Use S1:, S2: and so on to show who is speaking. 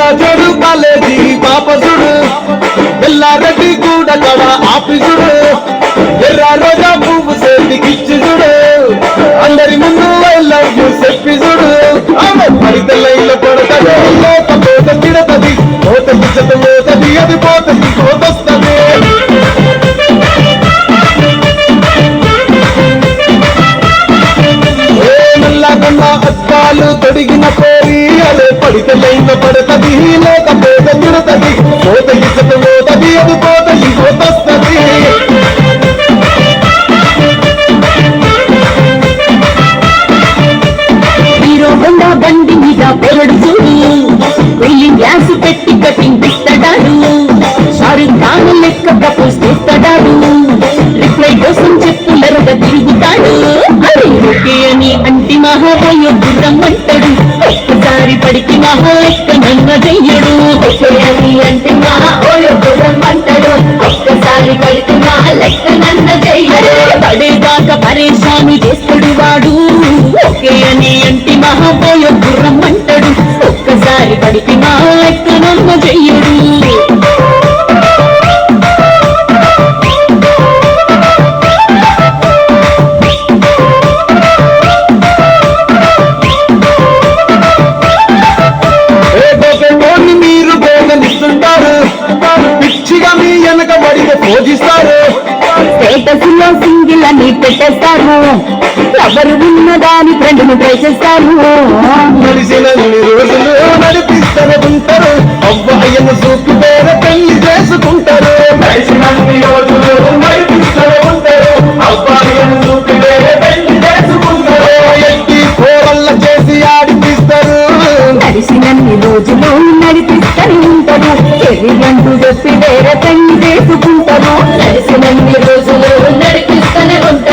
S1: పిల్ల చూడు బాలేది పాప చూడు పిల్లారెడ్డి కూడా కడ ఆపి చూడు ఎర్ర రోజా పువ్వు సేతికి చూడు అందరి ముందు ఐ లవ్ చెప్పి చూడు పరితలైన పడతది లోత పోత తిడతది. పోత పిచ్చత పోతది అది పోతది. కోతొస్తది కష్టాలు తొడిగిన కోరి అదే పడితలైన పడతది. లేక పేద తిడతది పోత ఇసుక పోతది అది పోతది పోతొస్తది
S2: బండి మీద పొరడు చూడు. వెళ్ళి గ్యాస్ పెట్టి కటింగ్ ఇస్తాడాడు షారుఖ్ ఖాన్ లెక్క ప్రపోజ్ చేస్తాడాడు. రిప్లై కోసం చెప్పులరగా తిరుగుతాడు. అని అంటి ఒక్కసారి పడికి మహా లెక్క నన్న చెయ్యడు ఓకే ఒక్కసారి పడికి మహా లెక్క నన్న పడేదాకా పరేశాని చేస్తాడు వాడు. ఓకే అని అంటే మహాబోయ గుర్రం ఒక్కసారి పడికి మహా లెక్క
S1: పూజిస్తారు
S2: స్టేటస్లో సింగిల్ అని పెట్టేస్తారు. ఎవరు ఉన్నదాని ఫ్రెండ్ ట్రై చేస్తారు
S1: నడిపిస్తారు ఉంటారు. అవ్వాయను చూపు ఇదంటూ చెప్పి వేరే పెళ్ళి చేసుకుంటాను కలిసి
S2: మంది రోజులు నడిపిస్తూనే ఉంటాను